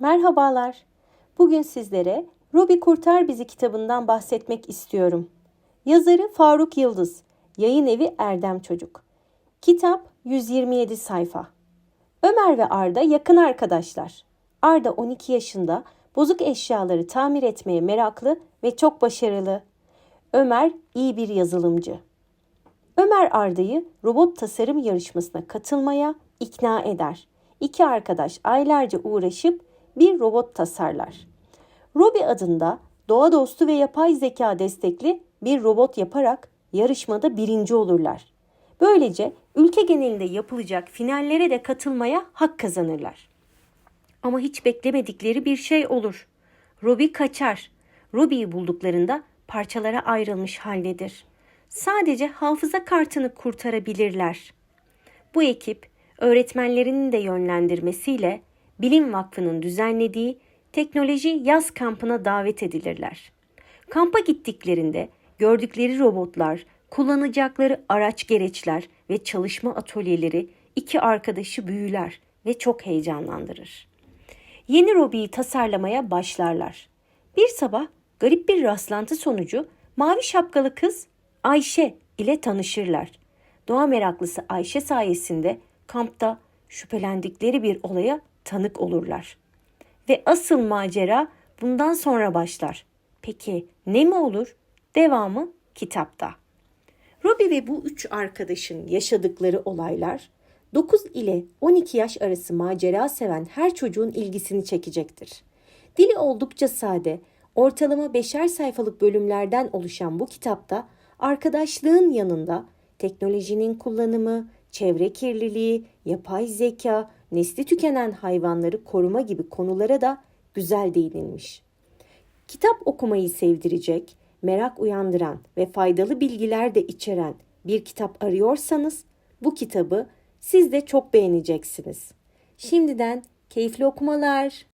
Merhabalar. Bugün sizlere Robi Kurtar Bizi kitabından bahsetmek istiyorum. Yazarı Faruk Yıldız, yayın evi Erdem Çocuk. Kitap 127 sayfa. Ömer ve Arda yakın arkadaşlar. Arda 12 yaşında, bozuk eşyaları tamir etmeye meraklı ve çok başarılı. Ömer iyi bir yazılımcı. Ömer Arda'yı robot tasarım yarışmasına katılmaya ikna eder. İki arkadaş aylarca uğraşıp bir robot tasarlar. Robi adında doğa dostu ve yapay zeka destekli bir robot yaparak yarışmada birinci olurlar. Böylece ülke genelinde yapılacak finallere de katılmaya hak kazanırlar. Ama hiç beklemedikleri bir şey olur. Robi kaçar. Robi'yi bulduklarında parçalara ayrılmış haldedir. Sadece hafıza kartını kurtarabilirler. Bu ekip öğretmenlerinin de yönlendirmesiyle Bilim Vakfı'nın düzenlediği teknoloji yaz kampına davet edilirler. Kampa gittiklerinde gördükleri robotlar, kullanacakları araç gereçler ve çalışma atölyeleri iki arkadaşı büyüler ve çok heyecanlandırır. Yeni Robi'yi tasarlamaya başlarlar. Bir sabah garip bir rastlantı sonucu mavi şapkalı kız Ayşe ile tanışırlar. Doğa meraklısı Ayşe sayesinde kampta şüphelendikleri bir olaya tanık olurlar. Ve asıl macera bundan sonra başlar. Peki ne mi olur? Devamı kitapta. Robbie ve bu üç arkadaşın yaşadıkları olaylar 9 ile 12 yaş arası macera seven her çocuğun ilgisini çekecektir. Dili oldukça sade, ortalama beşer sayfalık bölümlerden oluşan bu kitapta arkadaşlığın yanında teknolojinin kullanımı, çevre kirliliği, yapay zeka, nesli tükenen hayvanları koruma gibi konulara da güzel değinilmiş. Kitap okumayı sevdirecek, merak uyandıran ve faydalı bilgiler de içeren bir kitap arıyorsanız bu kitabı siz de çok beğeneceksiniz. Şimdiden keyifli okumalar.